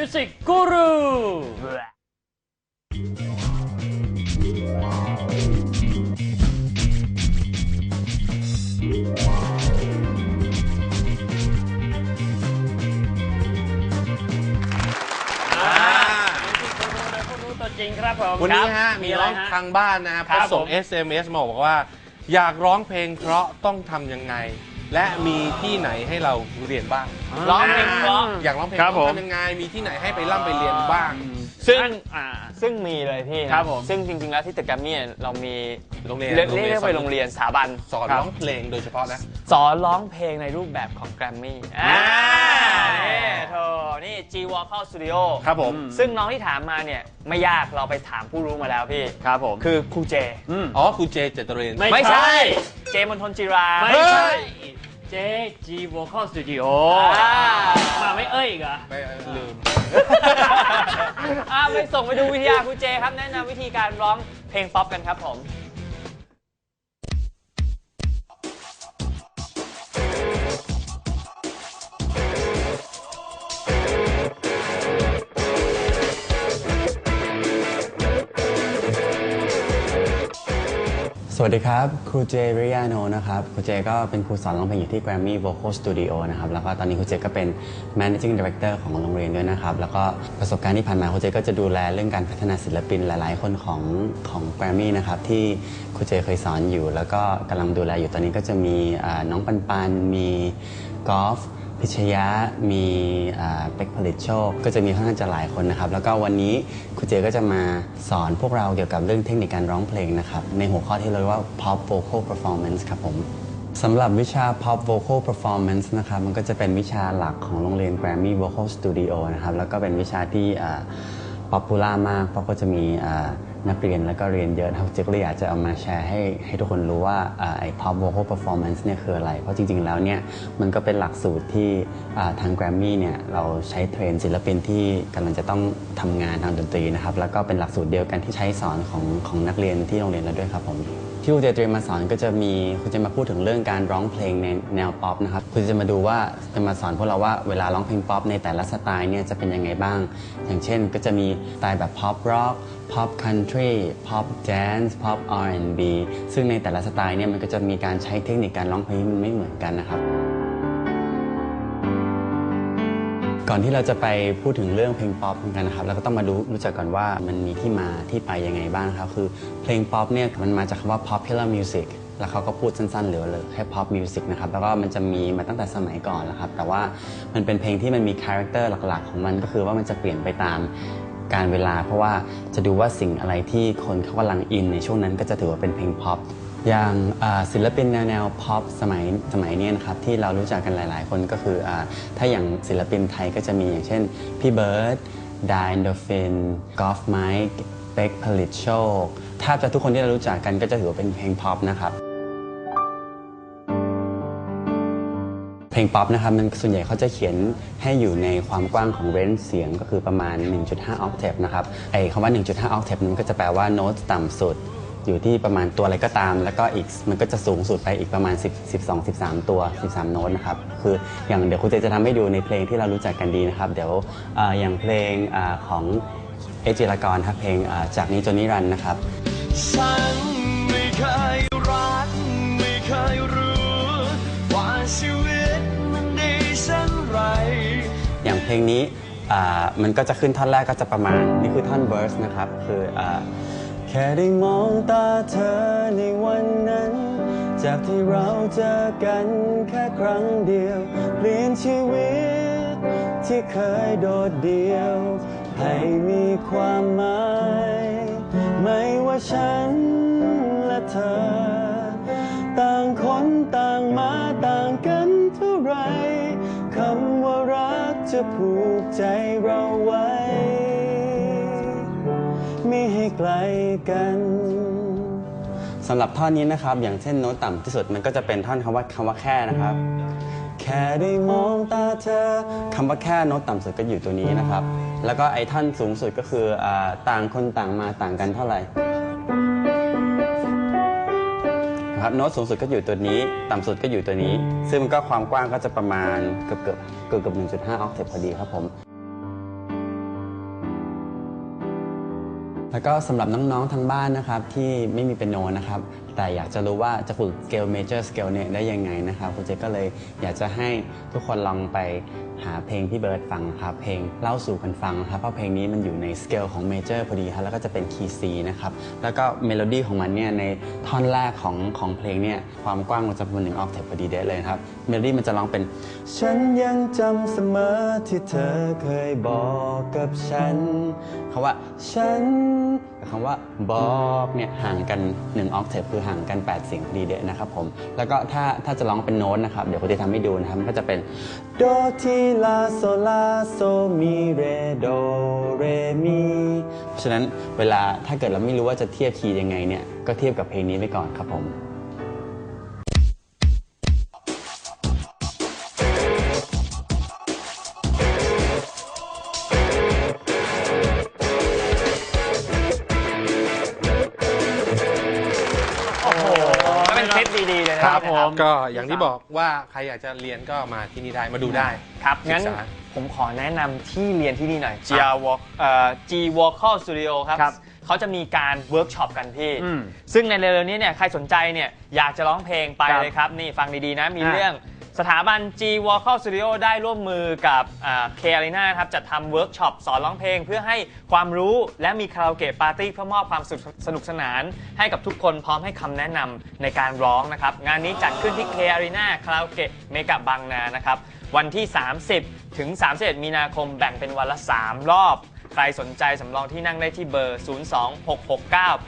มิวสิกกูรูผู้รู้ตัวจริงครับผมวันนี้คฮะบมีอะไรร้องฮะทางบ้านนะครับครับเขาส่งผม SMS มาบอกว่า อยากร้องเพลงเพราะต้องทำยังไง และมีที่ไหนให้เราเรียนบ้างร้องเพลงเพราะอยากร้องเพลงครับเพราะผม ทำยังไงมีที่ไหนให้ไปร่ำไปเรียนบ้าง ซึ่ง อ่า ซึ่งมีเลยพี่นะครับผม ซึ่งจริงๆแล้วที่ตึกแกรมมี่เรามีโรงเรียน เรียกเรียกไปโรงเรียนสถาบันสอนคบร้องเพลงโดยเฉพาะนะ สอนร้องเพลงในรูปแบบของแกรมมี่อ่านี่โธ่นี่ G Vocal Studio ครับผม ซึ่งน้องที่ถามมาเนี่ยไม่ยากเราไปถามผู้รู้มาแล้วพี่ ครับผม คือครูเจ อ๋อครูเจเจตเรน ไม่ไม่ใช่ใช่ เจมณฑลจิรา ไม่เฮ้ยใช่ JG Vocal Studio อ่ามาไม่เอ้ยอีกเหรอไม่ลืมอ่าไปส่งไปดูวิทยาครูเจครับแนะนำวิธีการร้องเพลงป๊อปกันครับผม สวัสดีครับ ครูเจริยาโนนะครับ ครูเจก็เป็นครูสอนร้องเพลงอยู่ที่ Grammy Vocal Studio นะครับ แล้วก็ตอนนี้ครูเจก็เป็น Managing Director ของโรงเรียนด้วยนะครับ แล้วก็ประสบการณ์ที่ผ่านมาครูเจก็จะดูแลเรื่องการพัฒนาศิลปินหลาย ๆ คนของของ Grammy นะครับ ที่ครูเจเคยสอนอยู่ แล้วก็กำลังดูแลอยู่ตอนนี้ก็จะมีน้องปันปันมีกอล์ฟ พิชยะมีเป็กผลิตโชค ก็จะมีค่อนข้างจะหลายคนนะครับ แล้วก็วันนี้ครูเจก็จะมาสอนพวกเราเกี่ยวกับเรื่องเทคนิคการร้องเพลงนะครับ ในหัวข้อที่เราเรียกว่า pop vocal performance ครับผมสำหรับวิชา pop vocal performance นะครับมันก็จะเป็นวิชาหลักของโรงเรียน Grammy Vocal Studio นะครับ แล้วก็เป็นวิชาที่ป๊อปปูล่ามากเพราะก็จะมี นักเรียนแล้วก็เรียนเยอะครับเจ๊กเลยอยากจะเอามาแชร์ให้ให้ทุกคนรู้ว่าอ่าไอ้ pop vocal performance เนี่ยคืออะไร เพราะจริง ๆ แล้วเนี่ยมันก็เป็นหลักสูตรที่ทาง Grammy เนี่ยเราใช้เทรนศิลปินที่กำลังจะต้องทำงานทางดนตรีนะครับแล้วก็เป็นหลักสูตรเดียวกันที่ใช้สอนของของนักเรียนที่โรงเรียนเราด้วยครับผม ที่คุณเจเตรียมมาสอนก็จะมีคุณจะมาพูดถึงเรื่องการร้องเพลงในแนวป๊อปนะครับคุณจะมาดูว่าจะมาสอนพวกเราว่าเวลาร้องเพลงป๊อปในแต่ละสไตล์เนี่ยจะเป็นยังไงบ้าง อย่างเช่นก็จะมีสไตล์แบบป๊อปร็อกป๊อปคันทรีป๊อปแดนซ์ป๊อป R&B ซึ่งในแต่ละสไตล์เนี่ยมันก็จะมีการใช้เทคนิคการร้องเพลงที่มันไม่เหมือนกันนะครับ ก่อนที่เราจะไปพูดถึงเรื่องเพลงป๊อปกันนะครับเราก็ต้องมารู้รู้จักก่อนว่ามันมีที่มาที่ไปยังไงบ้างครับคือเพลงป๊อปเนี่ยมันมาจากคำว่า popular music แล้วเขาก็พูดสั้นๆเหลือเลยแค่ pop music นะครับ แล้วก็มันจะมีมาตั้งแต่สมัยก่อนแล้วครับ แต่ว่ามันเป็นเพลงที่มันมีคาแรคเตอร์หลักๆ ของมันก็คือว่ามันจะเปลี่ยนไปตามการเวลา เพราะว่าจะดูว่าสิ่งอะไรที่คนเขากำลังอินในช่วงนั้นก็จะถือว่าเป็นเพลงป๊ อย่างศิลปินแนวแนวพ็อปสมัยสมัยนี้นะครับที่เรารู้จักกันหลาย ๆ คนก็คืออถ้าอย่างศิลปินไทยก็จะมีอย่างเช่น พี่เบิร์ดดายนโดฟินกอล์ฟไมค์เป็กผลิตโชคแทบจะทุกคนที่เรารู้จักกันก็จะถือว่าเป็นเพลงพ็อปนะครับเพลงป๊อปนะครับมันส่วนใหญ่เขาจะเขียนให้อยู่ในความกว้างของเรนจ์เสียงก็คือประมาณ 1.5 ออกเทปนะครับไอ้คำว่า 1.5 ออกเทปนั้นก็จะแปลว่าโน้ตต่ำสุด อยู่ที่ประมาณตัวอะไรก็ตาม แล้วก็อีกมันก็จะสูงสุดไปอีกประมาณ 10 12 13 ตัว 13 โน้ตนะครับ คืออย่างเดี๋ยวคุณเจจะทำให้ดูในเพลงที่เรารู้จักกันดีนะครับ เดี๋ยวเอ่ออย่างเพลงอาของเอจิรากรครับเพลงอ่าจากนี้จนนิรันดร์นะครับฉันไม่เคยรักไม่เคยรู้ว่าชีวิตมันดีเช่นไร อย่างเพลงนี้อ่ามันก็จะขึ้นท่อนแรกก็จะประมาณ นี่คือท่อนเบิร์สนะครับ คืออา แค่ได้มองตาเธอในวันนั้น จากที่เราเจอกันแค่ครั้งเดียว เปลี่ยนชีวิตที่เคยโดดเดี่ยว ไม่ให้ไกลกันสำหรับท่อนนี้นะครับ อย่างเช่นโน้ตต่ำที่สุดมันก็จะเป็นท่อนคำว่าคำว่าแค่นะครับ แค่ได้มองตาเธอคำว่าแค่โน้ตต่ำสุดก็อยู่ตัวนี้นะครับ แล้วก็ไอ้ท่อนสูงสุดก็คืออต่างคนต่างมาต่างกันเท่าไหร่ครับโน้ตสูงสุดก็อยู่ตัวนี้ ต่ำสุดก็อยู่ตัวนี้ ซึ่งมันก็ความกว้างก็จะประมาณเกือบเกือบเกือบเกือบ1.5ออกเทปพอดีครับผม แล้วก็สำหรับน้องๆทางบ้านนะครับที่ไม่มีเปียโนนะครับ แต่อยากจะรู้ว่าจะฝึกสเกลเมเจอร์สเกลเนี่ยได้ยังไงนะครับคุณเจก็เลยอยากจะให้ทุกคนลองไปหาเพลงพี่เบิร์ดฟังครับเพลงเล่าสู่กันฟังครับเพราะเพลงนี้มันอยู่ในสเกลของเมเจอร์พอดีครับแล้วก็จะเป็นคีย์ซีนะครับแล้วก็เมโลดี้ของมันเนี่ยในท่อนแรกของของเพลงเนี่ยความกว้างมันจะเป็นหนึ่งออกเทปพอดีเดะเลยครับเมโลดี้มันจะร้องเป็น ฉันยังจำเสมอที่เธอเคยบอกกับฉันคำว่าฉัน กับคำว่าบอกเนี่ยห่างกัน 1 ออกเทปคือห่างกัน 8 เสียงพอดีเดะนะครับผม แล้วก็ถ้าถ้าจะร้องเป็นโน้ตนะครับ เดี๋ยวผมจะทำให้ดูนะครับมันก็จะเป็นโดทีลาโซลาโซมีเรโดเรมีเพราะฉะนั้นเวลาถ้าเกิดเราไม่รู้ว่าจะเทียบคีย์ยังไงเนี่ยก็เทียบกับเพลงนี้ไปก่อนครับผม ลิปดีๆเลยนะคครัรับบก็อย่างที่บอกว่าใครอยากจะเรียนก็มาที่นี่ได้มาดูได้ ครับ งั้นศึกษา ผมขอแนะนำที่เรียนที่นี่หน่อย G Walk เอ่อ G Vocal Studio ครับ ครับเขาจะมีการเวิร์กช็อปกันพี่ อืมซึ่งในเร็วๆนี้เนี่ยใครสนใจเนี่ยอยากจะร้องเพลงไปครับเลยครับ นี่ฟังดีๆนะ มีอ่า เรื่อง สถาบัน G Vocal Studio ได้ร่วมมือกับเคอารีนาครับจัดทำเวิร์กช็อปสอนร้องเพลง เพื่อให้ความรู้และมีคาราโอเกะปาร์ตี้เพื่อมอบความสนุกสนาน ให้กับทุกคนพร้อมให้คำแนะนำในการร้องนะครับ งานนี้จัดขึ้นที่เคอารีนาคาราโอเกะเมกะบางนานะครับ วันที่ 30 ถึง 31 มีนาคมแบ่งเป็นวันละ 3 รอบ รสนใจสำรองที่นั่งได้ที่เบอร์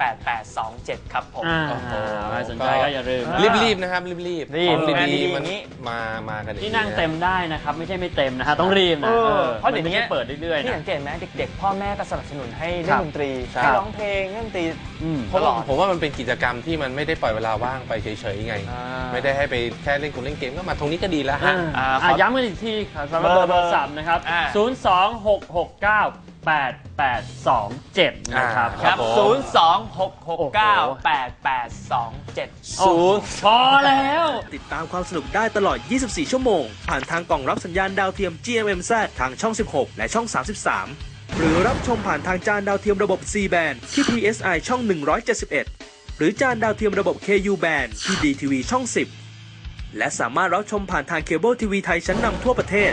026698827 ครับผมอ่าโอ้โหใครสนใจก็อย่าลืมรีบๆนะครับรีบๆรีบของงานดีดีๆๆมันอย่างนี้มามากันอย่างที่นั่งเต็มได้นะครับ ไม่ใช่ไม่เต็มนะฮะต้องรีบนะเออเออเพราะเดี๋ยวนี้ไม่ใช่เปิดเรื่อยๆพี่นะ สังเกตไหมเด็ก ๆ พ่อแม่ก็สนับสนุนให้เล่ครันบดนตรีครับให้ร้องเพลงเล่นดนตรีอืม เพราะว่าผมว่ามันเป็นกิจกรรมที่มันไม่ได้ปล่อยเวลาว่างไปเฉยๆไง อ่า ไม่ได้ให้ไปแค่เล่นกงเล่นเกมก็มาตรงนี้ก็ดีแล้วฮะ อ่าอ่าขอย้ำกันอีกทีครับสำหรับเบอร์โทรศัพท์นะครับ อ่า 026698827 นะครับอ่าครับผม026698827ศูนย์พอแล้ว ติดตามความสนุกได้ตลอด 24 ชั่วโมง ผ่านทางกล่องรับสัญญาณดาวเทียม GMMZ ทางช่อง 16 และช่อง 33 หรือรับชมผ่านทางจานดาวเทียมระบบ C band ที่ PSI ช่อง 171 หรือจานดาวเทียมระบบ KU band ที่ DTV ช่อง 10 และสามารถรับชมผ่านทางเคเบิลทีวีไทยชั้นนำทั่วประเทศ